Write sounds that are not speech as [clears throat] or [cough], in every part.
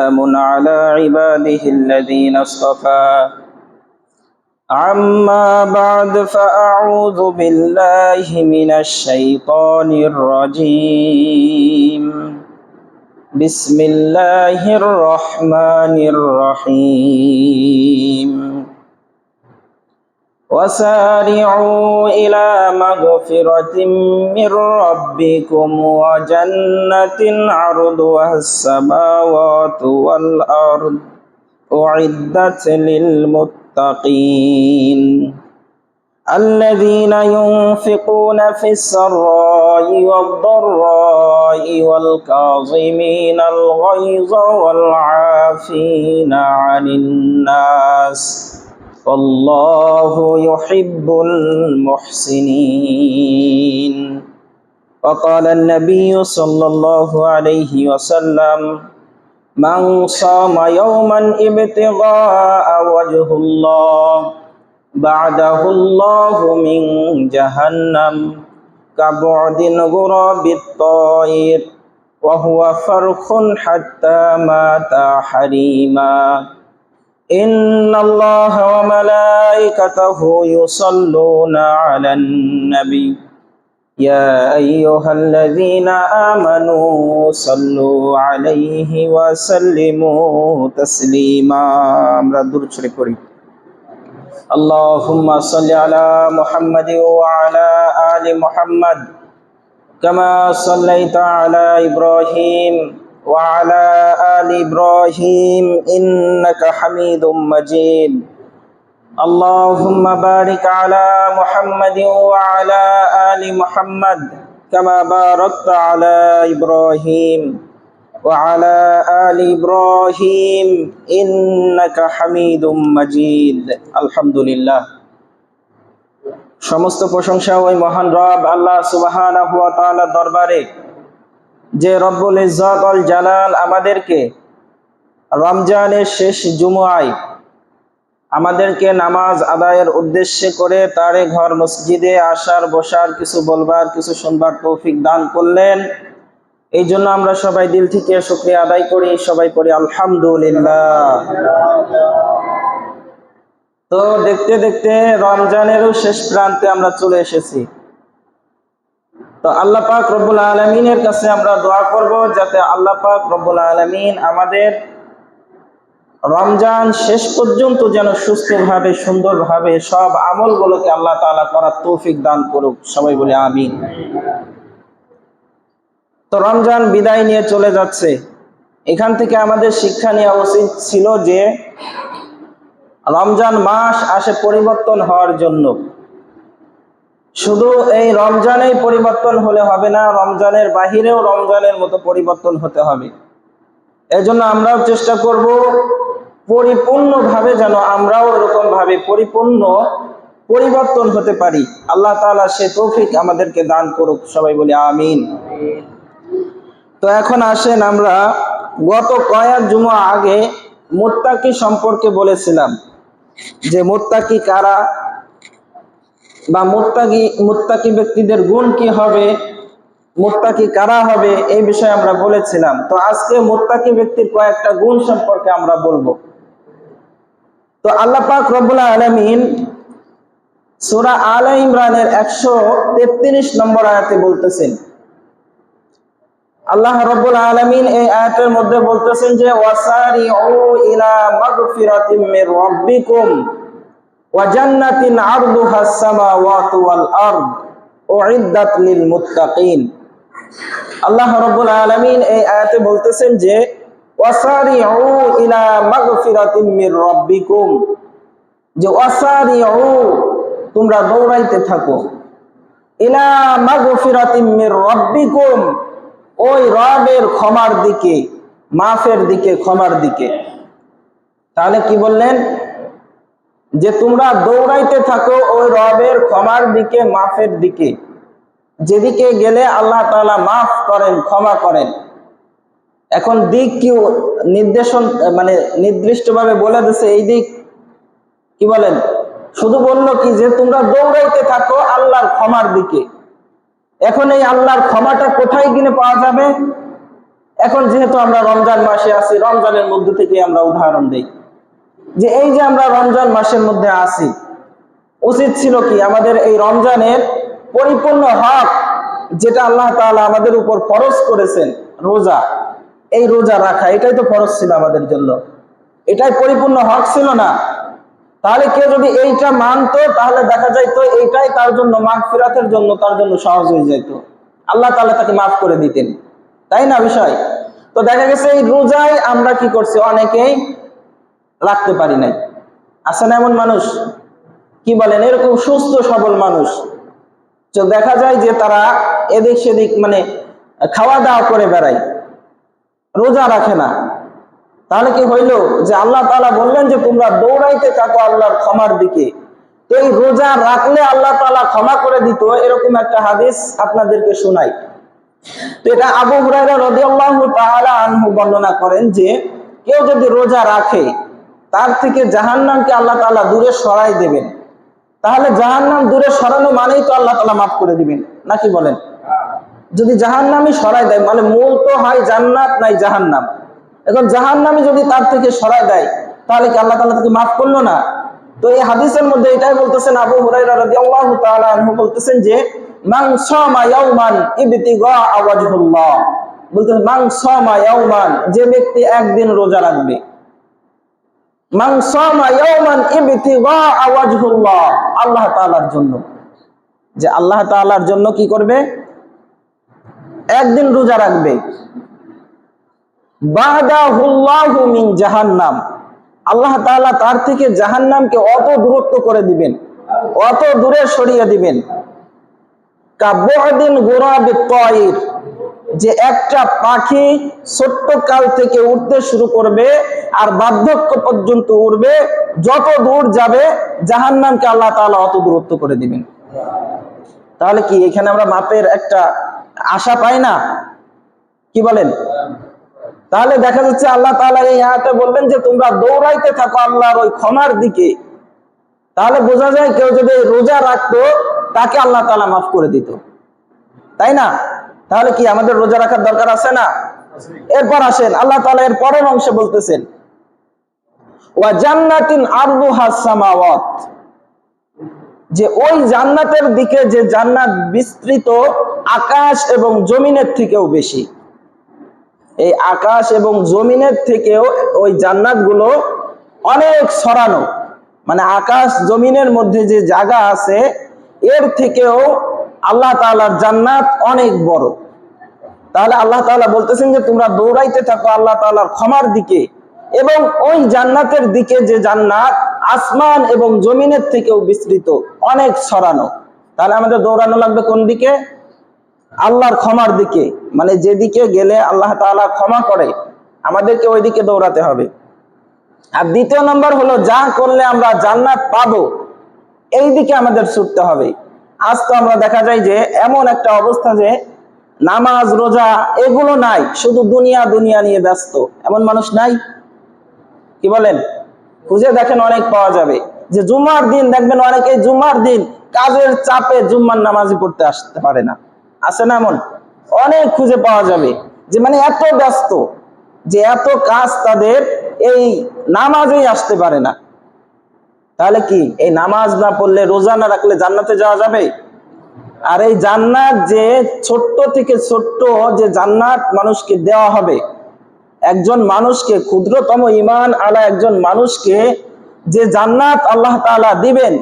سلام على عباده الذين اصطفى. عما بعد فأعوذ بالله من الشيطان الرجيم. بسم الله الرحمن الرحيم. وسارعوا إلى مغفرة من ربكم وجنة عرضها السماوات والأرض أعدت للمتقين. الذين ينفقون في السراء والضراء والكاظمين الغيظ والعافين عن الناس والله يحب المحسنين وقال النبي صلى الله عليه وسلم من صام يوما ابتغاء وجه الله بعده الله من جهنم كبعد غراب الطائر وهو فرخ حتى مات حريما إن الله وملائكته يصلون على النبي. يا أيها الذين آمنوا صلوا عليه وسلموا تسليما. مردور شريكوري اللهم صل على محمد وعلى آل محمد كما صليت على إبراهيم وعلى آل إبراهيم إنك حميد مجيد اللهم بارك على محمد وعلى آل محمد كما باركت على إبراهيم وعلى آل إبراهيم إنك حميد مجيد الحمد لله সমস্ত প্রশংসা ওই মহান রব আল্লাহ সুবহানাহু ওয়া তাআলার দরবারে যে রব্বুল অল জালাল আমাদেরকে রমজানের শেষ জুমুয়ায় আমাদেরকে নামাজ আদায়ের উদ্দেশ্যে করে তারে ঘর মসজিদে আসার, বসার, কিছু বলবার, কিছু শুনবার তৌফিক দান করলেন। এই জন্য আমরা সবাই দিল থেকে শুক্রিয়া আদায় করি, সবাই করি আলহামদুলিল্লাহ। তো দেখতে দেখতে রমজানেরও শেষ প্রান্তে আমরা চলে এসেছি। তো আল্লাহ পাক রব্বুল আলমিনের কাছে আমরা দোয়া করব যাতে আল্লাহ পাক রব্বুল আলমিন আমাদের রমজান শেষ পর্যন্ত যেন সুস্থভাবে, সুন্দরভাবে সব আমলগুলোকে আল্লাহ তাআলা করার তৌফিক দান করুক। সবাই বলে আমিন। তো রমজান বিদায় নিয়ে চলে যাচ্ছে। এখান থেকে আমাদের শিক্ষা নেওয়া উচিত ছিল যে রমজান মাস আসে পরিবর্তন হওয়ার জন্য। শুধু এই রমজানেই পরিবর্তন হলে হবে না, রমজানের বাহিরেও রমজানের মতো পরিবর্তন হতে হবে। এজন্য আমরাও চেষ্টা করব পরিপূর্ণভাবে যেন আমরাও এরকম ভাবে পরিপূর্ণ পরিবর্তন হতে পারি। আল্লাহ তাআলা সে তৌফিক আমাদেরকে দান করুক, সবাই বলি আমিন। তো এখন আসেন আমরা, গত কয়েক জুমা আগে মোত্তাকি সম্পর্কে বলেছিলাম যে মোত্তাকি কারা? বা মুত্তাকি মুত্তাকি ব্যক্তিদের গুণ কি হবে? মুত্তাকি কারা হবে? এই বিষয়ে আমরা বলেছিলাম। তো আজকে মুত্তাকি ব্যক্তির কয়েকটা গুণ সম্পর্কে আমরা বলব। তো আল্লাহ পাক রব্বুল আলামিন সূরা আলে ইমরানের 133 নম্বর আয়াতে বলতেছেন। আল্লাহ রব্বুল আলামিন এই আয়াতের মধ্যে বলতেছেন যে, ওয়াসারিউ ইলা মাগফিরাতিম মির রাব্বিকুম। ওয়াজান্নাতিন আরদুহা সামাওয়াতু ওয়াল আরদ উইদ্দাত লিল মুত্তাকিন। আল্লাহ আলামিন এই আয়াতে বলতেছেন যে, ওয়াসারিউ ইলা মাগফিরাতিম মির রাব্বিকুম। যে, ওয়াসারিউ, তোমরা দৌড়াইতে থাকো। ইলা মাগফিরাতিম মির রাব্বিকুম, ওই রবের ক্ষমার দিকে, মাফের দিকে, ক্ষমার দিকে। তাহলে কি বললেন? যে তোমরা দৌড়াইতে থাকো ওই রবের ক্ষমার দিকে, মাফের দিকে। যেদিকে গেলে আল্লাহ তালা মাফ করেন, ক্ষমা করেন। এখন দিক কি নির্দেশন মানে নির্দিষ্টভাবে বলে দিছে, এই দিক কি বলেন? শুধু বলল কি যে তোমরা দৌড়াইতে থাকো আল্লাহর ক্ষমার দিকে। এখন এই আল্লাহর ক্ষমাটা কোথায় কিনে পাওয়া যাবে? এখন যেহেতু আমরা রমজান মাসে আছি, রমজানের মধ্যে থেকে আমরা উদাহরণ দেই। যে এই যে আমরা রমজান মাসের মধ্যে আছি, উচিত ছিল কি আমাদের এই রমজানের পরিপূর্ণ হক যেটা আল্লাহ তাআলা আমাদের উপর ফরজ করেছেন, রোজা। এই রোজা রাখা, এটাই তো ফরজ ছিল আমাদের জন্য। এটাই পরিপূর্ণ হক ছিল না। তাহলে কেউ যদি এইটা মানতো, তাহলে দেখা যাইতো এইটাই তার জন্য মাঘ ফিরাতের জন্য তার জন্য সহজ হয়ে যেত। আল্লাহ তাআলা তাকে মাফ করে দিতেন। তাই না বিষয়? তো দেখা গেছে এই রোজায় আমরা কি করছি? অনেকেই রাখতে পারি নাই। আছে না এমন মানুষ? কি বলেন? এরকম সুস্থ, সবল মানুষ। তো দেখা যায় যে তারা এদিক সেদিক মানে খাওয়া দাওয়া করে বেড়ায়, রোজা রাখে না। তাহলে কি হইল যে আল্লাহ তালা বললেন যে, তোমরা দৌড়াইতে থাকো আল্লাহর ক্ষমার দিকে। তো এই রোজা রাখলে আল্লাহ তালা ক্ষমা করে দিত, এরকম একটা হাদিস আপনাদেরকে শোনাই। তো এটা আবু হুরায়রা রাদিয়াল্লাহু তাআলা আনহু বর্ণনা করেন যে, কেউ যদি রোজা রাখে তার থেকে জাহান্নামকে আল্লাহ তাআলা দূরে সরাই দেবেন। তাহলে জাহান্নাম দূরে সরানো মানেই তো আল্লাহ তালা মাফ করে দিবেন, নাকি বলেন? যদি জাহান্নামই সরাই দেয় মানে মূল তো হয় জান্নাত নাই জাহান্নাম। এখন জাহান্নামে যদি তার থেকে সরাই দেয়, তাহলে কি আল্লাহ তালা তাকে মাফ করল না? তো এই হাদিসের মধ্যে এটাই বলতেছেন, আবু হুরায়রা রাদিয়াল্লাহু তাআলা আনহু বলতেছেন যে, মান সামা ইয়াউমান ইবতিগা ওয়াজহুল্লাহ। বলতেছেন, মান সামা ইয়াউমান, যে ব্যক্তি একদিন রোজা রাখবে মান সামা ইয়াউমান ইবতিগা ওয়াজহুল্লাহ আল্লাহ জন্য। যে আল্লাহ তাআলার জন্য কি করবে? একদিন রোজা রাখবে। মিন জাহান্নাম। আল্লাহ তাআলা তার থেকে জাহান্নামকে অত দূরত্ব করে দিবেন, অত দূরে সরিয়ে দিবেন। কাব্যদিন গোরাবে তয়ের যে একটা পাখি ছোট্ট কাল থেকে উঠতে শুরু করবে আর বার্ধক্য পর্যন্ত উঠবে যত দূর যাবে জাহান্নামকে আল্লাহ তাআলা অত দূরত্ব করে দিবেন। তাহলে কি এখানে আমরা মাপের একটা আশা পাই না? কি বলেন? তাহলে দেখা যাচ্ছে আল্লাহ তাআলা এই আয়াতে বলবেন যে, তোমরা দৌড়াইতে থাকো আল্লাহর ওই ক্ষমার দিকে। তাহলে বোঝা যায় কেউ যদি রোজা রাখতো, তাকে আল্লাহ তালা মাফ করে দিত। তাই না? তাহলে কি আমাদের রোজা রাখার দরকার আছে না? এরপর আসেন, আল্লাহ তালা এর পরের অংশে বলতেছেন যে ওই জান্নাতের দিকে যে জান্নাত বিস্তৃত, আকাশ এবং জমিনের থেকেও বেশি। এই আকাশ এবং জমিনের থেকেও ওই জান্নাতগুলো অনেক সরানো মানে আকাশ জমিনের মধ্যে যে জায়গা আছে, এর থেকেও আল্লাহ তাআলার জান্নাত অনেক বড়। তাহলে আল্লাহ তাআলা বলতেছেন যে তোমরা দৌড়াইতে থাকো আল্লাহ তাআলার ক্ষমার দিকে। এবং ওই জান্নাতের দিকে যে জান্নাত আসমান এবং জমিনের থেকেও বিস্তৃত, অনেক সরানো তাহলে আমাদের দৌড়ানো লাগবে কোন দিকে? আল্লাহর ক্ষমার দিকে। মানে যেদিকে গেলে আল্লাহ তাআলা ক্ষমা করে, আমাদেরকে ওই দিকে দৌড়াতে হবে। আর দ্বিতীয় নম্বর হলো, যা করলে আমরা জান্নাত পাবো এই দিকে আমাদের ছুটতে হবে। আজ তো আমরা দেখা যায় যে এমন একটা অবস্থা যে নামাজ, রোজা, এগুলো নাই। শুধু দুনিয়া দুনিয়া নিয়ে ব্যস্ত। এমন মানুষ নাই? কি বলেন? খুঁজে দেখেন অনেক পাওয়া যাবে। যে জুমার দিন, দেখবেন অনেকে জুমার দিন কাজের চাপে জুম্মার নামাজি পড়তে আসতে পারে না। আছে না এমন? অনেক খুঁজে পাওয়া যাবে। যে মানে এত ব্যস্ত, যে এত কাজ তাদের এই নামাজেই আসতে পারে না। তাহলে কি? এই নামাজ না পড়লে, রোজা না রাখলে জান্নাতে যাওয়া যাবে? আর এই জান্নাত যে ছোট্ট থেকে ছোট্ট যে জান্নাত মানুষকে দেওয়া হবে, একজন মানুষকে, ক্ষুদ্রতম ইমান আলা একজন মানুষকে যে জান্নাত আল্লাহ তাআলা দিবেন,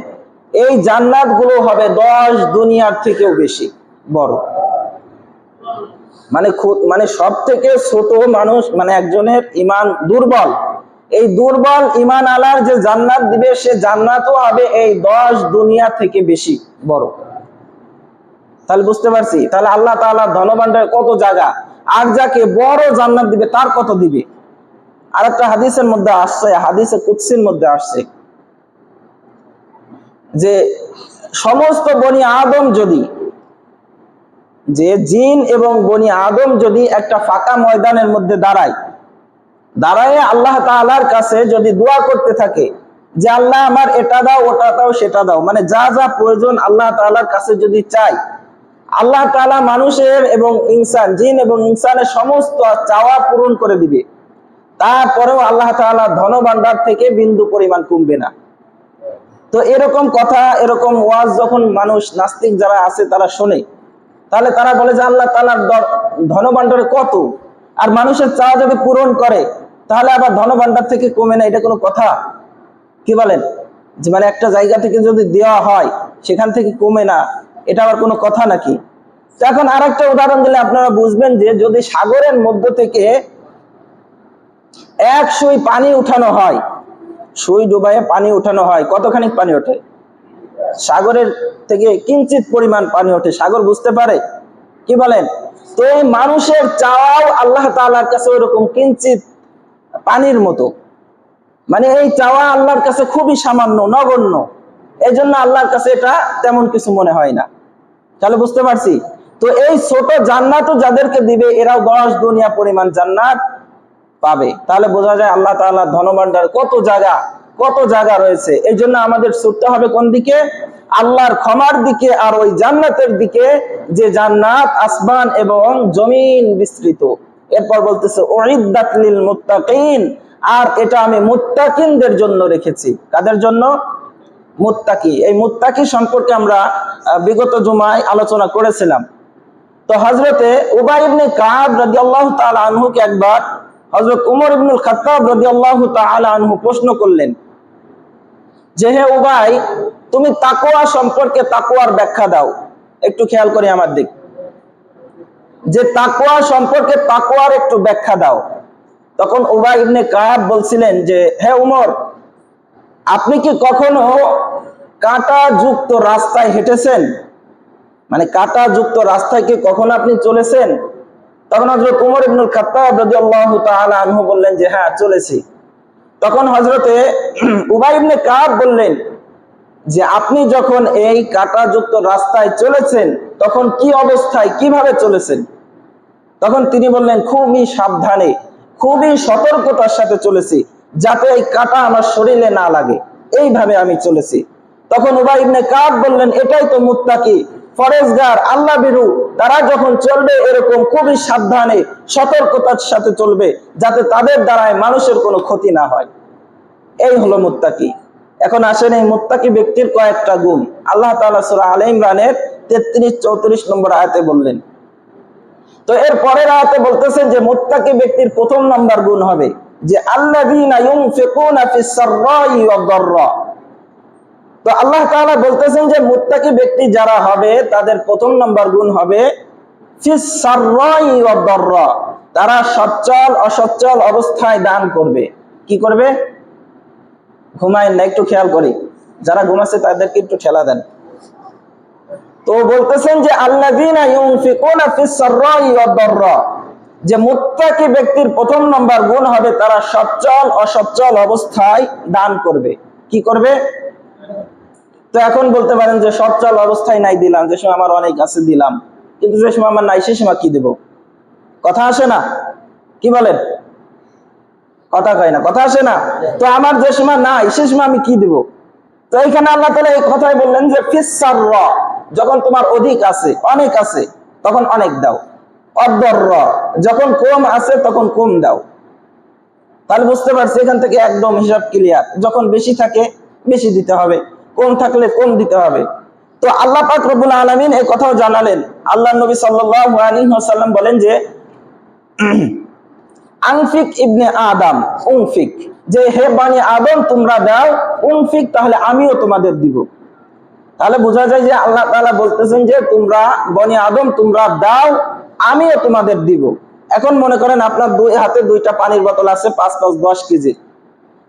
এই জান্নাতগুলো হবে দশ দুনিয়ার থেকেও বেশি, বড়। মানে মানে সব থেকে ছোট মানুষ মানে একজনের ইমান দুর্বল। এই দুর্বল ইমান আলার যে জান্নাত দিবে, সে জান্নাতও হবে এই দশ দুনিয়া থেকে বেশি, বড়। তাহলে বুঝতে পারছি। তাহলে আল্লাহ তাআলা ধনবান্ডার কত জায়গা? আর যাকে বড় জান্নাত দিবে, তার কত দিবে? আর একটা হাদিসের মধ্যে আসছে, হাদিসে কুৎসির মধ্যে আসছে যে সমস্ত বনি আদম যদি, যে জিন এবং বনি আদম যদি একটা ফাঁকা ময়দানের মধ্যে দাঁড়ায় দাঁড়ায় আল্লাহ তাআলার কাছে যদি দোয়া করতে থাকে যে, আল্লাহ, আমার এটা দাও, ওটা দাও, সেটা দাও। মানে যা যা প্রয়োজন আল্লাহ তাআলার কাছে যদি চাই আল্লাহ তাআলা মানুষের এবং ইনসান, জিন এবং ইনসানের সমস্ত চাওয়া পূরণ করে দিবে। তারপরেও আল্লাহ তাআলা ধনভাণ্ডার থেকে বিন্দু পরিমাণ কমবে না। তো এরকম কথা, এরকম ওয়াজ যখন মানুষ, নাস্তিক যারা আছে তারা শোনে। তাহলে তারা বলে যে আল্লাহ তাআলার দ- ধনভাণ্ডারে কত? আর মানুষের চাওয়া যদি পূরণ করে, তাহলে আবার ধনভাণ্ডার থেকে কমে না, এটা কোনো কথা? কি বলেন? যে মানে একটা জায়গা থেকে যদি দেওয়া হয়, সেখান থেকে কমে না। এটা আবার কোনো কথা নাকি? এখন আর একটা উদাহরণ দিলে আপনারা বুঝবেন যে যদি সাগরের মধ্য থেকে এক সুই পানি উঠানো হয়, সুই ডুবাইয়ে পানি উঠানো হয় কতখানি পানি ওঠে? সাগরের থেকে কিঞ্চিত পরিমাণ পানি ওঠে, সাগর বুঝতে পারে? কি বলেন? তো মানুষের চাওয়াও আল্লাহ তাআলার কাছে ওইরকম কিঞ্চিত পানির মতো। মানে এই চাওয়া আল্লাহর কাছে খুবই সামান্য, নগণ্য। এই জন্য আল্লাহর কাছে এটা তেমন কিছু মনে হয় না। তাহলে বুঝতে পারছি। তো এই ছোট জান্নাতও যাদেরকে দিবে, এরাও দশ দুনিয়া পরিমাণ জান্নাত পাবে। তাহলে বোঝা যায় আল্লাহ তাআলার ধনভাণ্ডার কত জায়গা কত জায়গা রয়েছে। এই জন্য আমাদের ছুটতে হবে কোন দিকে? আল্লাহর ক্ষমার দিকে আর ওই জান্নাতের দিকে, যে জান্নাত আসমান এবং জমিন বিস্তৃত। এরপর বলতেছে ওইদাত লিল মুত্তাকিন আর এটা আমি মুত্তাকিনদের জন্য রেখেছি। কাদের জন্য? মুত্তাকি। এই মুত্তাকি সম্পর্কে আমরা বিগত জুমায় আলোচনা করেছিলাম। তো হজরতে উবাই ইবনে কাব রাদিয়াল্লাহু তাআলা আনহুকে একবার হযরত উমর ইবনুল খাত্তাব রাদিয়াল্লাহু তাআলা আনহু প্রশ্ন করলেন যে, হে উবাই, তুমি তাকওয়া সম্পর্কে তাকওয়ার ব্যাখ্যা দাও। একটু খেয়াল করি আমার দিক। যে তাকওয়া সম্পর্কে তাকওয়ার একটু ব্যাখ্যা দাও। তখন উবাই ইবনে কাব বলছিলেন যে, হে উমর আপনি কি কখনো কাঁটা যুক্ত রাস্তায় হেঁটেছেন? মানে কাঁটা যুক্ত রাস্তায় কি কখনো আপনি চলেছেন? তখন হজরত উমর ইবনুল খাত্তাব রাদিয়াল্লাহু তাআলা আনহু বললেন যে হ্যাঁ চলেছি। তখন হজরতে উবাই ইবনে কাব বললেন যে, আপনি যখন এই কাঁটাযুক্ত রাস্তায় চলেছেন, তখন কি অবস্থায়, কীভাবে চলেছেন? তখন তিনি বললেন, খুবই সাবধানে, খুবই সতর্কতার সাথে চলেছি। যাতে এই কাঁটা আমার শরীরে না লাগে। এইভাবে আমি চলেছি। তখন উবাই ইবনে কাব বললেন, এটাই তো মুত্তাকি, ফরেজগার, আল্লাহ বিরু, তারা যখন চলবে এরকম খুবই সাবধানে, সতর্কতার সাথে চলবে, যাতে তাদের দ্বারায় মানুষের কোনো ক্ষতি না হয়। এই হলো মুত্তাকি। এখন আসেন এই মুত্তাকি ব্যক্তির কয়েকটা গুণ। আল্লাহ তাআলা সূরা আলে ইমরানের 33 34 নম্বর আয়াতে বললেন, তো এর পরের আয়াতে বলতেছেন যে মুত্তাকি ব্যক্তির প্রথম নাম্বার গুণ হবে। যে তো আল্লাহ তাআলা বলতেছেন যে, মুত্তাকি ব্যক্তি যারা হবে, তাদের প্রথম নাম্বার গুণ হবে তারা সচ্ছল, অসচ্ছল অবস্থায় দান করবে। কি করবে? ঘুমায় না, একটু খেয়াল করি। যারা ঘুমাচ্ছে তাদেরকে একটু ঠেলা দেন। তো বলতেছেন যে, আল্লাযীনা যে মুত্তাকি ব্যক্তির প্রথম নম্বর গুণ হবে তারা সচ্ছল অসচ্ছল অবস্থায় দান করবে। কি করবে? তো এখন বলতে পারেন যে সচ্ছল অবস্থায় নাই দিলাম, যে সময় আমার অনেক আছে দিলাম। কিন্তু যে সময় আমার নাই, সে সময় কি দেব? কথা আসে না? কি বলেন? কথা কয় না, কথা আসে না? তো আমার যে সময় নাই, সে সময় আমি কি দেব? তো এইখানে আল্লাহ তালা এই কথাই বললেন যে ফিসার যখন তোমার অধিক আছে, অনেক আছে, তখন অনেক দাও। অদ্দর র যখন কম আছে, তখন কম দাও। তাহলে বুঝতে পারছি, এখান থেকে একদম হিসাব ক্লিয়ার যখন বেশি থাকে, বেশি দিতে হবে। কম থাকলে কম দিতে হবে। তো আল্লাহ পাক রব্বুল আলামিন এই কথাও জানালেন। আল্লাহ নবী ওয়াসাল্লাম বলেন যে [clears throat] আনফিক ইবনে আদম উনফিক যে হে বানি আদম, তোমরা দাও উনফিক তাহলে আমিও তোমাদের দিব। তাহলে বোঝা যায় যে আল্লাহ তাআলা বলতেছেন যে, তোমরা, বনি আদম, তোমরা দাও আমিও তোমাদের দিব। এখন মনে করেন আপনার দুই হাতে দুইটা পানির বোতল আছে, পাঁচ পাঁচ দশ কেজি।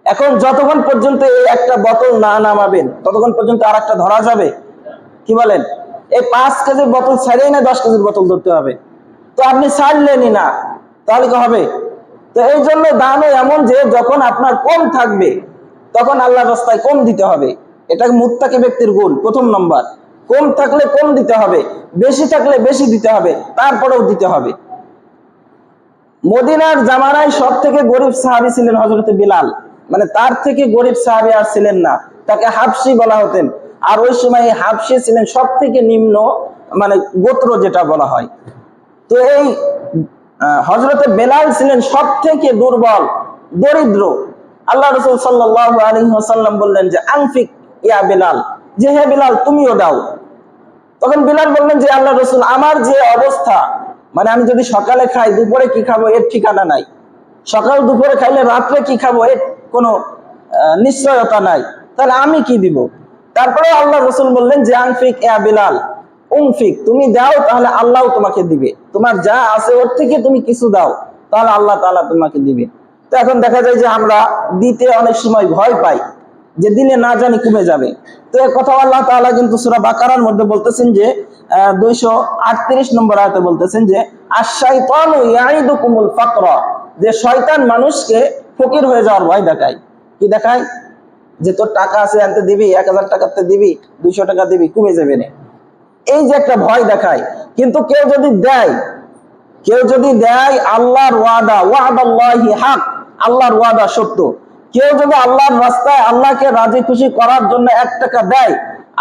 এখন যতক্ষণ পর্যন্ত এই একটা বোতল না নামাবেন, ততক্ষণ পর্যন্ত আর একটা ধরা যাবে। কি বলেন? এই পাঁচ কেজির বোতল ছাড়িয়ে না দশ কেজির বোতল ধরতে হবে? তো আপনি ছাড়লেনই না, তাহলে কি হবে? তো এই জন্য দানও এমন যে যখন আপনার কম থাকবে, তখন আল্লাহ রাস্তায় কম দিতে হবে। এটা মুত্তাকি ব্যক্তির গুণ, প্রথম নম্বর। কম থাকলে কম দিতে হবে, বেশি থাকলে বেশি দিতে হবে, তারপরেও দিতে হবে। মদিনার জামানায় সব থেকে গরিব সাহাবি ছিলেন হজরতে বিলাল। মানে তার থেকে গরিব সাহাবি আর ছিলেন না, তাকে হাফসি বলা হতেন। আর ওই সময় হাফসি ছিলেন সব থেকে নিম্ন মানে গোত্র যেটা বলা হয়। তো এই হজরতে বেলাল ছিলেন সব থেকে দুর্বল, দরিদ্র। আল্লাহ রসুল সাল্লাহ আলী সাল্লাম বললেন যে আংফিক ইয়া বেলাল। যে, হে বিলাল, তুমিও দাও। তখন বিলাল বললেন যে আল্লাহ রসুল, আমার যে অবস্থা মানে আমি যদি সকালে খাই, দুপুরে কি খাব, এর ঠিকানা নাই। সকাল দুপুরে খাইলে রাত্রে কি খাব, এর কোনো নিশ্চয়তা নাই। তাহলে আমি কি দিব? তারপরে আল্লাহ রসুল বললেন যে, আনফিক, ইয়া বিলাল উমফিক তুমি দাও, তাহলে আল্লাহ তোমাকে দিবে। তোমার যা আছে, ওর থেকে তুমি কিছু দাও, তাহলে আল্লাহ তাআলা তোমাকে দিবে। তো এখন দেখা যায় যে, আমরা দিতে অনেক সময় ভয় পাই। যে দিলে না জানি কমে যাবে। তো এ কথা আল্লাহ তাআলা কিন্তু সূরা বাকারার মধ্যে বলতেছেন যে দুইশো আটত্রিশ নম্বর আয়তে বলতেছেন যে আশাইতানু ইয়াইদুকুমুল ফাকর যে শয়তান মানুষকে ফকির হয়ে যাওয়ার ভয় দেখায়। কি দেখায়? যে তোর টাকা আছে আনতে দিবি, এক হাজার টাকাতে দিবি, দুইশো টাকা দিবি, কমে যাবে না এই যে একটা ভয় দেখায়। কিন্তু কেউ যদি দেয়, কেউ যদি দেয় আল্লাহর ওয়াদা, ওয়াদাল্লাহি হক, আল্লাহর ওয়াদা সত্য কেউ যদি আল্লাহর রাস্তায় আল্লাহকে রাজি খুশি করার জন্য এক টাকা দেয়,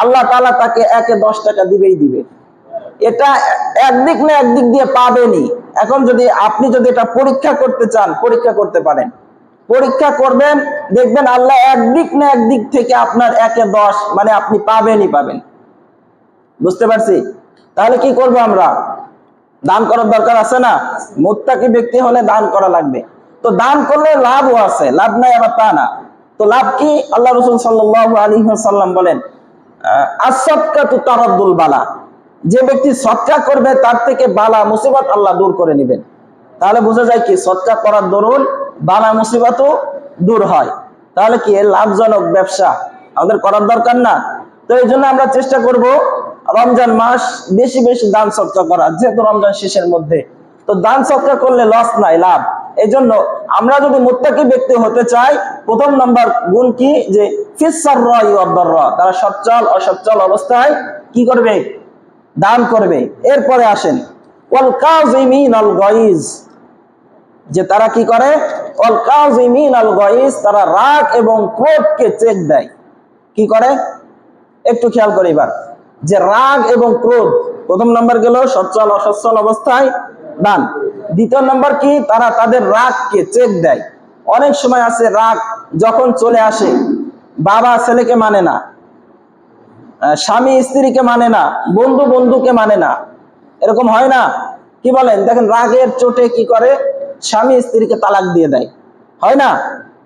আল্লাহ তাআলা তাকে একে দশ টাকা দিবেই দিবে। এটা একদিক না একদিক দিয়ে পাবেনি এখন যদি আপনি যদি এটা পরীক্ষা করতে চান, পরীক্ষা করতে পারেন। পরীক্ষা করবেন, দেখবেন আল্লাহ একদিক না একদিক থেকে আপনার একে দশ মানে আপনি পাবেনই পাবেন। বুঝতে পারছি? তাহলে কি করব আমরা? দান করার দরকার আছে না? মোত্তাকি ব্যক্তি হলে দান করা লাগবে। তো দান করলে লাভও আছে, লাভ নাই আবার তা না। তো লাভ কি? আল্লাহ রসুল সাল্লাহ আলী সাল্লাম বলেন আসৎকা তু তারদ্দুল বালা। যে ব্যক্তি সৎকা করবে, তার থেকে বালা, মুসিবত আল্লাহ দূর করে নেবেন। তাহলে বোঝা যায় কি? সৎকা করার দরুন বালা, মুসিবতও দূর হয়। তাহলে কি? লাভজনক ব্যবসা। আমাদের করার দরকার না। তো এই জন্য আমরা চেষ্টা করব রমজান মাস বেশি বেশি দান সৎকা করা যেহেতু রমজান শেষের মধ্যে। তো দান সৎকা করলে লস নাই, লাভ। এই জন্য আমরা যদি মুত্তাকি ব্যক্তি হতে চাই, প্রথম নাম্বার গুণ কি? যে তারা সচ্ছল, অসচ্ছল অবস্থায় কি করবে? দান করবে। এরপরে আসেন যে তারা কি করে? তারা রাগ এবং ক্রোধকে চেক দেয়। কি করে? একটু খেয়াল করি এবার। যে রাগ এবং ক্রোধ, প্রথম নাম্বার গেল সচ্ছল, অসচ্ছল অবস্থায় দান। দ্বিতীয় নম্বর কি? তারা তাদের রাগকে চেক দেয়। অনেক সময় আছে রাগ যখন চলে আসে, বাবা ছেলেকে মানে না স্বামী স্ত্রীকে মানে না, বন্ধু বন্ধুকে মানে না। এরকম হয় না? কি বলেন? দেখেন রাগের চোটে কি করে? স্বামী স্ত্রীকে তালাক দিয়ে দেয়। হয় না?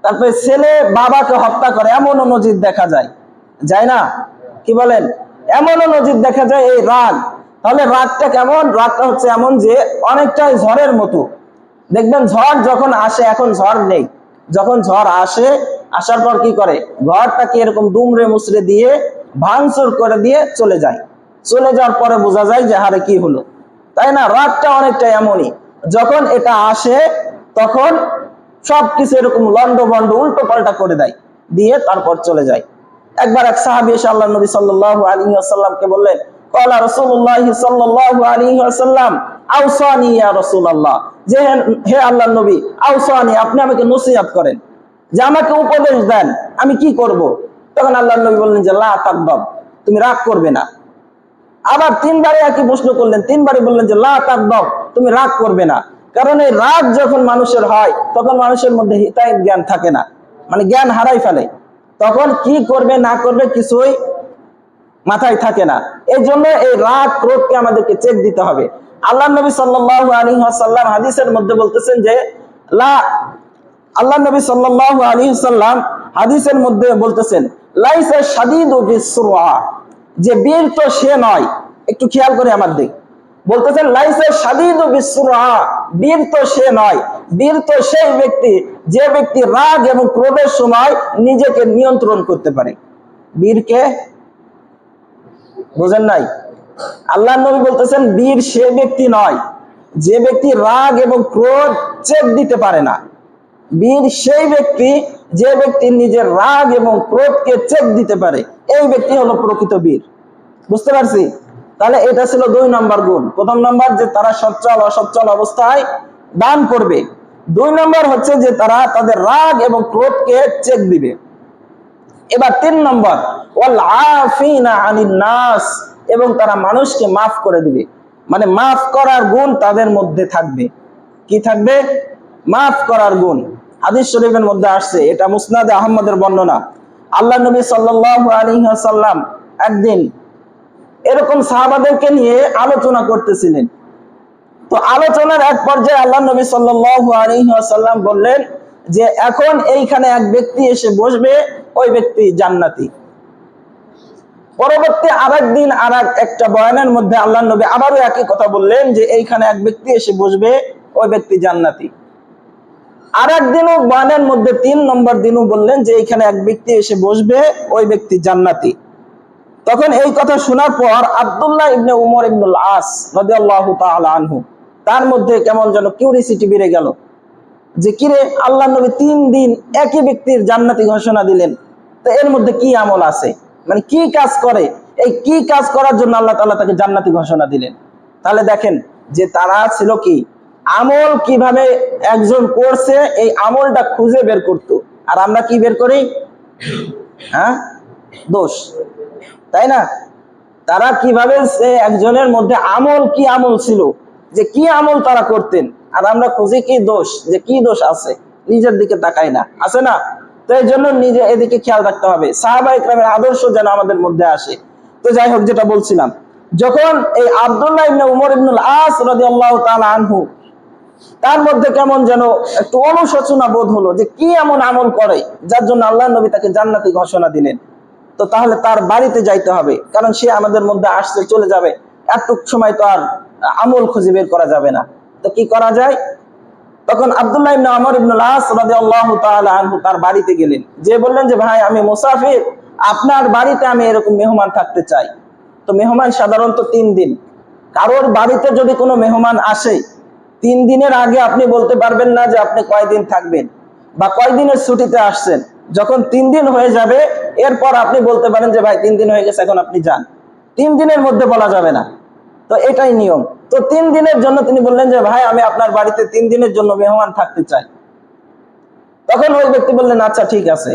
তারপরে ছেলে বাবাকে হত্যা করে এমনও নজির দেখা যায়। যায় না? কি বলেন? এমনও নজির দেখা যায় এই রাগ। তাহলে রাগটা কেমন? রাগটা হচ্ছে এমন যে অনেকটাই ঝড়ের মতো। দেখবেন ঝড় যখন আসে, এখন ঝড় নেই। যখন ঝড় আসে, আসার পর কি করে? ঘরটাকে এরকম দুমড়ে মুচড়ে দিয়ে ভাঙচুর করে দিয়ে চলে যায়। চলে যাওয়ার পরে বোঝা যায় যে হারে কি হলো? তাই না? রাগটা অনেকটা এমনই। যখন এটা আসে, তখন সবকিছু এরকম লন্ড বন্ড উল্টো পাল্টা করে দেয়। দিয়ে তারপর চলে যায়। একবার এক সাহাবি এসে আল্লাহ নবী সাল্লাল্লাহু আলাইহি ওয়াসাল্লামকে বললেন ক্বালা রাসূলুল্লাহ সাল্লাল্লাহু আলাইহি ওয়াসাল্লাম আওসানি ইয়া যে হে- হে আল্লাহর নবী আওসানি আপনি আমাকে নসিহত করেন, যে আমাকে উপদেশ দেন, আমি কি করব? তখন আল্লাহর নবী বললেন যে, লা তুমি রাগ করবে না। আবার তিনবারে একই প্রশ্ন করলেন, তিনবারে বললেন যে, লা তুমি রাগ করবে না। কারণ এই রাগ যখন মানুষের হয়, তখন মানুষের মধ্যে হিতায়ত জ্ঞান থাকে না মানে জ্ঞান হারাই ফেলে। তখন কি করবে, না করবে কিছুই মাথায় থাকে না। এই জন্য এই রাগ ক্রোধকে আমাদেরকে চেক দিতে হবে। আল্লাহ নবী সাল্লাল্লাহু আলাইহি ওয়াসাল্লাম হাদিসের মধ্যে বলতেছেন যে, লা আল্লাহ নবী সাল্লাল্লাহু আলাইহি ওয়াসাল্লাম হাদিসের মধ্যে বলতেছেন যে বীর তো সে নয়। একটু খেয়াল করে আমার দিক। বলতেছেন, লাইসা শাদীদু বিসরআ, বীর তো সে নয়। বীর তো সেই ব্যক্তি, যে ব্যক্তি রাগ এবং ক্রোধের সময় নিজেকে নিয়ন্ত্রণ করতে পারে। বীরকে বোঝেন নাই? আল্লাহ নবী বলতেছেন, বীর সে ব্যক্তি নয়, যে ব্যক্তি রাগ এবং ক্রোধ চেক দিতে পারে না। বীর সেই ব্যক্তি, যে ব্যক্তি নিজের রাগ এবং ক্রোধকে চেক দিতে পারে। এই ব্যক্তি হলো প্রকৃত বীর। বুঝতে পারছি? তাহলে এটা ছিল দুই নম্বর গুণ। প্রথম নম্বর, যে তারা সচ্ছল, অসচ্ছল অবস্থায় দান করবে। দুই নম্বর হচ্ছে যে তারা তাদের রাগ এবং ক্রোধকে চেক দিবে। এবার তিন নম্বর এবং তারা মানুষকে মাফ করে দিবে। মানে মাফ করার গুণ তাদের মধ্যে থাকবে। কি থাকবে? মাফ করার গুণ। হাদিস শরীফের মধ্যে আসছে, এটা মুসনাদে আহমদের বর্ণনা। আল্লাহ নবী সাল্লাল্লাহু আলাইহি ওয়াসাল্লাম একদিন এরকম সাহাবাদেরকে নিয়ে আলোচনা করতেছিলেন। তো আলোচনার এক পর্যায়ে আল্লাহ নবী ওয়াসাল্লাম বললেন যে, এখন এইখানে এক ব্যক্তি এসে বসবে, ওই ব্যক্তি জান্নাতি। পরবর্তী আরেক দিন আর একটা বয়ানের মধ্যে আল্লাহ নবী আবারও একই কথা বললেন যে এইখানে এক ব্যক্তি এসে বসবে, ওই ব্যক্তি জান্নাতি। আর একদিনও বয়ানের মধ্যে তিন নম্বর দিনও বললেন যে এইখানে এক ব্যক্তি এসে বসবে, ওই ব্যক্তি জান্নাতি। তখন এই কথা শোনার পর আব্দুল্লাহ ইবনে উমর ইবনুল আস রাদিয়াল্লাহু তাআলা আনহু, তার মধ্যে কেমন যেন কিউরিসিটি বেড়ে গেল। যে কিরে, আল্লাহ নবী তিন দিন একই ব্যক্তির জান্নাতি ঘোষণা দিলেন। তো এর মধ্যে কি আমল আছে? মানে কি কাজ করে? এই কি কাজ করার জন্য আল্লাহ তাআলা তাকে জান্নাতি ঘোষণা দিলেন? তাহলে দেখেন যে তারা ছিল কি? আমল কীভাবে একজন করছে, এই আমলটা খুঁজে বের করত। আর আমরা কি বের করি? হ্যাঁ? দোষ। তাই না? তারা কীভাবে সে একজনের মধ্যে আমল কি আমল ছিল? যে কি আমল তারা করতেন? আর আমরা খুঁজি কি দোষ? যে কি দোষ আছে? নিজের দিকে তাকাই না। আছে না? তো এই জন্য নিজে এদিকে খেয়াল রাখতে হবে। সাহাবা ইকরামের আদর্শ যেন আমাদের মধ্যে আসে। তো যাই হোক, যেটা বলছিলাম, যখন এই আব্দুল্লাহ ইবনে উমর ইবনুল আস রাদিয়াল্লাহু তাআলা আনহু, তার মধ্যে কেমন যেন একটু অনুশোচনা বোধ হলো যে কি এমন আমল করে, যার জন্য আল্লাহ নবী তাকে জান্নাতি ঘোষণা দিলেন। তো তাহলে তার বাড়িতে যাইতে হবে, কারণ সে আমাদের মধ্যে আসতে চলে যাবে। এতটুক সময় তো আর আমল খুঁজে বের করা যাবে না। তো কি করা যায়? তখন আব্দুল্লাহ ইবনে আমর ইবনুল আস রাদিয়াল্লাহু তাআলা আনহু তার বাড়িতে গেলেন। যে বললেন যে, ভাই, আমি মুসাফির। আপনার বাড়িতে আমি এরকম মেহমান থাকতে চাই। তো মেহমান সাধারণত তিন দিন। কারোর বাড়িতে যদি কোনো মেহমান আসে, তিন দিনের আগে আপনি বলতে পারবেন না যে, আপনি কয়দিন থাকবেন? বা কয়দিনের ছুটিতে আসছেন। যখন তিন দিন হয়ে যাবে, এরপর আপনি বলতে পারেন যে, ভাই, তিন দিন হয়ে গেছে, এখন আপনি যান। তিন দিনের মধ্যে বলা যাবে না। তো এটাই নিয়ম। তো তিন দিনের জন্য তিনি বললেন যে, ভাই, আমি আপনার বাড়িতে তিন দিনের জন্য মেহমান থাকতে চাই। তখন ওই ব্যক্তি বললেন আচ্ছা ঠিক আছে।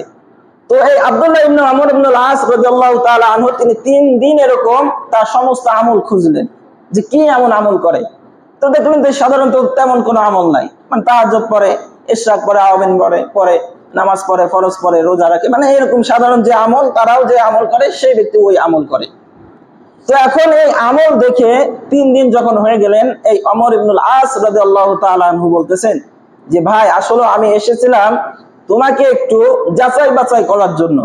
তো এই আব্দুল্লাহ ইবনে আমর ইবনুল আস রাদিয়াল্লাহু তাআলা আনহু, তিনি তিন দিন এরকম তার সমস্ত আমল খুঁজলেন যে কি এমন আমল করে। তো দেখলেন যে সাধারণত তেমন কোনো আমল নাই। মানে তাহাজ্জুদ পড়ে ইশরাক পড়ে আওয়াবিন পড়ে পড়ে নামাজ পড়ে ফরজ পড়ে রোজা রাখে। মানে এরকম সাধারণ যে আমল, তারাও যে আমল করে, সেই ব্যক্তি ওই আমল করে। তো এখন এই আমল দেখে তিন দিন যখন হয়ে গেলেন, এই অমর ইবনুল আস রাদিয়াল্লাহু তাআলা আনহু বলতেছেন যে, ভাই, আসলে আমি এসেছিলাম তোমাকে একটু যাচাই বাছাই করার জন্য।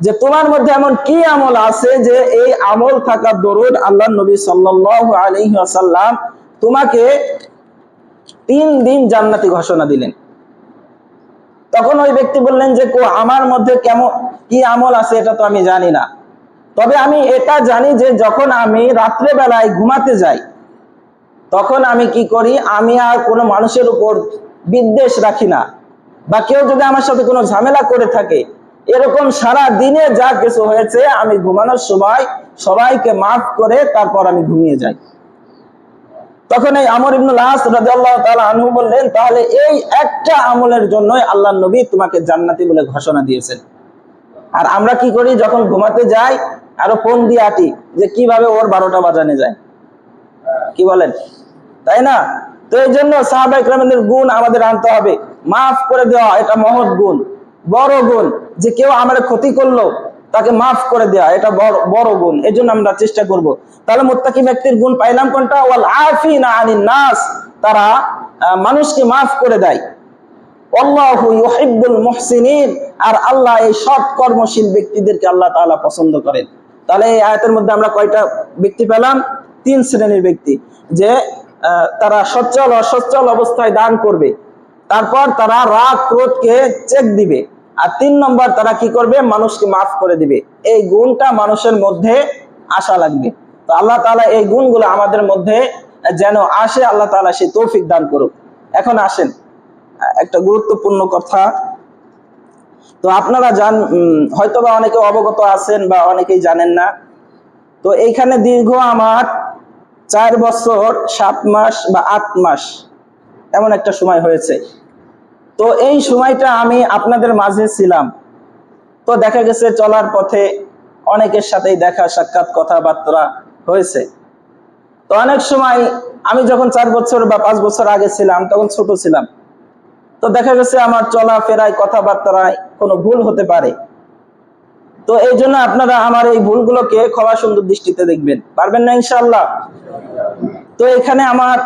যে, তোমার মধ্যে এমন কি আমল আছে যে, এই আমল থাকার দরুন আল্লাহ নবী সাল্লাল্লাহু আলাইহি ওয়াসাল্লাম তোমাকে তিন দিন জান্নাতি ঘোষণা দিলেন। তখন ওই ব্যক্তি বললেন যে, কো, আমার মধ্যে কেমন, কি আমল আছে এটা তো আমি জানি না। তবে আমি এটা জানি যে যখন আমি রাত্রে বেলায় ঘুমাতে যাই, তখন আমি কি করি? আমি আর কোনো মানুষের উপর বিদ্বেষ রাখি না। বা কেউ যদি আমার সাথে কোনো ঝামেলা করে থাকে, এরকম সারা দিনে যা কিছু হয়েছে আমি ঘুমানোর সময় সবাইকে মাফ করে তারপর আমি ঘুমিয়ে যাই। তখন এই আমর ইবনুল আস রাদিয়াল্লাহু তাআলা আনহু বললেন, তাহলে এই একটা আমলের জন্যই আল্লাহ নবী তোমাকে জান্নাতি বলে ঘোষণা দিয়েছেন। আর আমরা কি করি? যখন ঘুমাতে যাই আরও ফোন দিয়ে আটি যে কীভাবে ওর বারোটা বাজানে যায়। কি বলেন? তাই না? তো এই জন্য সাহাবা ইকরামের গুণ আমাদের আনতে হবে। মাফ করে দেওয়া, এটা মহৎ গুণ, বড় গুণ। যে কেউ আমার ক্ষতি করল, তাকে মাফ করে দেওয়া এটা বড় গুণ। এই জন্য আমরা চেষ্টা করব। তাহলে মোত্তাকি ব্যক্তির গুণ পাইলাম কোনটা? ওয়াল আফিনা আনিন নাস, তারা মানুষকে মাফ করে দেয়। আর আল্লাহ এই সৎ কর্মশীল ব্যক্তিদেরকে আল্লাহ তাআলা পছন্দ করেন। তাহলে এই আয়াতের মধ্যে আমরা কয়টা ব্যক্তি পেলাম? তিন শ্রেণির ব্যক্তি যে তারা সচ্ছল, অসচ্ছল অবস্থায় দান করবে। তারপর তারা রাগ, ক্রোধকে চেক দিবে। আর তিন নম্বর তারা কি করবে? মানুষকে মাফ করে দিবে। এই গুণটা মানুষের মধ্যে আসা লাগবে। তো আল্লাহ তাআলা এই গুণগুলো আমাদের মধ্যে যেন আসে, আল্লাহ তাআলা সেই তৌফিক দান করুক। এখন আসেন। একটা গুরুত্বপূর্ণ কথা তো আপনারা জান উম, হয়তোবা অনেকে অবগত আছেন বা অনেকেই জানেন না। তো এইখানে দীর্ঘ আমার চার বছর সাত মাস বা আট মাস এমন একটা সময় হয়েছে। তো এই সময়টা আমি আপনাদের মাঝে ছিলাম। তো দেখা গেছে চলার পথে অনেকের সাথেই দেখা সাক্ষাৎ কথাবার্তা হয়েছে। তো অনেক সময় আমি যখন চার বছর বা পাঁচ বছর আগে ছিলাম তখন ছোট ছিলাম। তো দেখা গেছে আমার চলা চলাফেরায় কথাবার্তায় কোনো ভুল হতে পারে। তো এই জন্য আপনারা আমার এই ভুলগুলোকে ক্ষমা সুন্দর দৃষ্টিতে দেখবেন। পারবেন না ইনশাল্লাহ তো এখানে আমার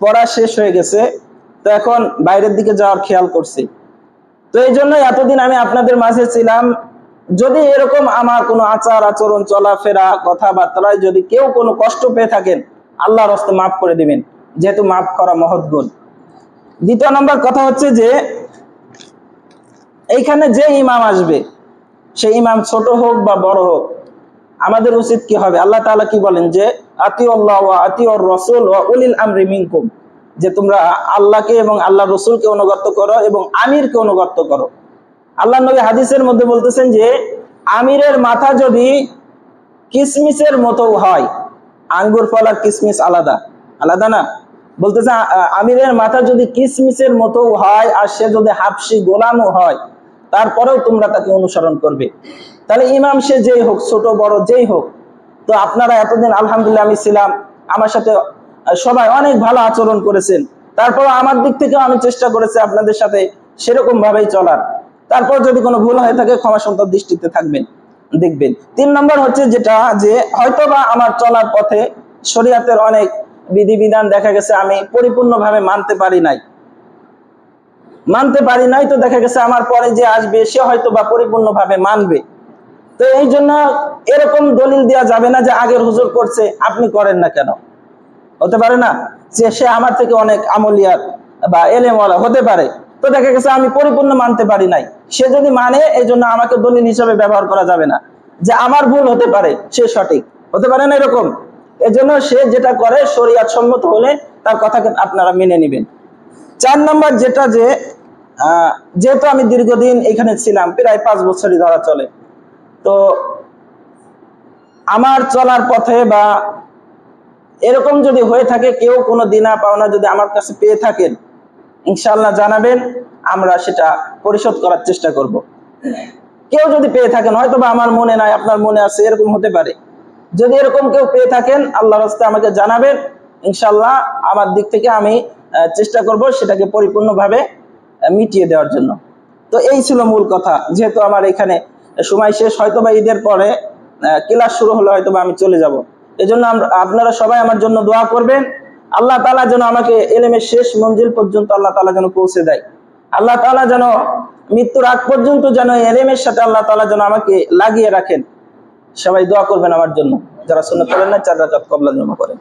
পড়া শেষ হয়ে গেছে। তো এখন বাইরের দিকে যাওয়ার খেয়াল করছি। তো এই জন্য এতদিন আমি আপনাদের মাঝে ছিলাম। যদি এরকম আমার কোনো আচার, আচরণ, চলাফেরা, কথাবার্তায় যদি কেউ কোনো কষ্ট পেয়ে থাকেন আল্লাহ হস্তে মাফ করে দিবেন। যেহেতু মাফ করা মহৎ গুণ। দ্বিতীয় নম্বর কথা হচ্ছে যে এইখানে যে ইমাম আসবে, সে ইমাম ছোট হোক বা বড় হোক, আমাদের উচিত কি হবে? আল্লাহ তাআলা কি বলেন যে, আতিউল্লাহ ওয়া আতিউর রাসূল ওয়া উলিল আমরি মিনকুম যে তোমরা আল্লাহকে এবং আল্লাহ রসুলকে অনুগত করো এবং আমিরকে অনুগত করো। আল্লাহ নবী হাদিসের মধ্যে বলতেছেন যে, আমিরের মাথা যদি কিসমিসের মতো হয়, আঙ্গুর ফল আর কিসমিস আলাদা। আলাদা না। বলতেছে আমিরের মাথা যদি কিসমিসের মতো হয় আর সে যদি হাফসি গোলামও হয় তারপরেও তোমরা তাকে অনুসরণ করবে। তাহলে ইমাম সে যেই হোক, ছোট, বড়, যেই হোক, তো আপনারা এতদিন আলহামদুলিল্লাহ আমি ছিলাম, আমার সাথে সবাই অনেক ভালো আচরণ করেছেন। তারপর আমার দিক থেকেও আমি চেষ্টা করেছি আপনাদের সাথে সেরকম ভাবেই চলার। তারপর যদি কোনো ভুল হয়ে থাকে, ক্ষমা সুন্দর দৃষ্টিতে থাকবেন, দেখবেন। তিন নম্বর হচ্ছে যেটা, যে হয়তোবা আমার চলার পথে শরীয়তের অনেক বিধিবিধান দেখা গেছে, আমি পরিপূর্ণভাবে মানতে পারি নাই। মানতে পারি নাই তো দেখা গেছে আমার পরে যে আসবে, সে হয়তো বা পরিপূর্ণভাবে মানবে। তো এই জন্য এরকম দলিল দেওয়া যাবে না যে আগের হুজুর করছে, আপনি করেন না কেন? হতে পারে না? যে সে আমার থেকে অনেক আমলিয়াত বা এলেমওয়ালা হতে পারে। তো দেখা গেছে আমি পরিপূর্ণ মানতে পারি নাই। সে যদি মানে এই জন্য আমাকে দলিল হিসাবে ব্যবহার করা যাবে না। যে আমার ভুল হতে পারে, সে সঠিক। হতে পারে না এরকম? এজন্য সে যেটা করে শরিয়াত সম্মত হলে তার কথাকে আপনারা মেনে নেবেন। চার নম্বর যেটা যে যেহেতু আমি দীর্ঘদিন এখানে ছিলাম, প্রায় পাঁচ বছরই ধরা চলে। তো আমার চলার পথে বা এরকম যদি হয়ে থাকে, কেউ কোনো দিনা পাওনা যদি আমার কাছে পেয়ে থাকেন ইনশাল্লাহ জানাবেন, আমরা সেটা পরিশোধ করার চেষ্টা করব। কেউ যদি পেয়ে থাকেন হয়তো বা আমার মনে নাই, আপনার মনে আছে, এরকম হতে পারে। যদি এরকম কেউ পেয়ে থাকেন আল্লাহ রাস্তায় আমাকে জানাবেন ইনশাল্লাহ আমার দিক থেকে আমি চেষ্টা করব সেটাকে পরিপূর্ণভাবে মিটিয়ে দেওয়ার জন্য। তো এই ছিল মূল কথা। যেহেতু আমার এখানে সময় শেষ হয়তো বা ঈদের পরে ক্লাস শুরু হলে হয়তো বা আমি চলে যাব। এই জন্য আপনারা সবাই আমার জন্য দোয়া করবেন। আল্লাহ তালা যেন আমাকে এলেমের শেষ মঞ্জিল পর্যন্ত আল্লাহ তালা যেন পৌঁছে দেয়। আল্লাহ তালা যেন মৃত্যুর আগ পর্যন্ত যেন এলেমের সাথে আল্লাহ তালা যেন আমাকে লাগিয়ে রাখেন। সবাই দোয়া করবেন আমার জন্য। যারা শুনে করেন না, চার রাজাত কবলা জমা করেন।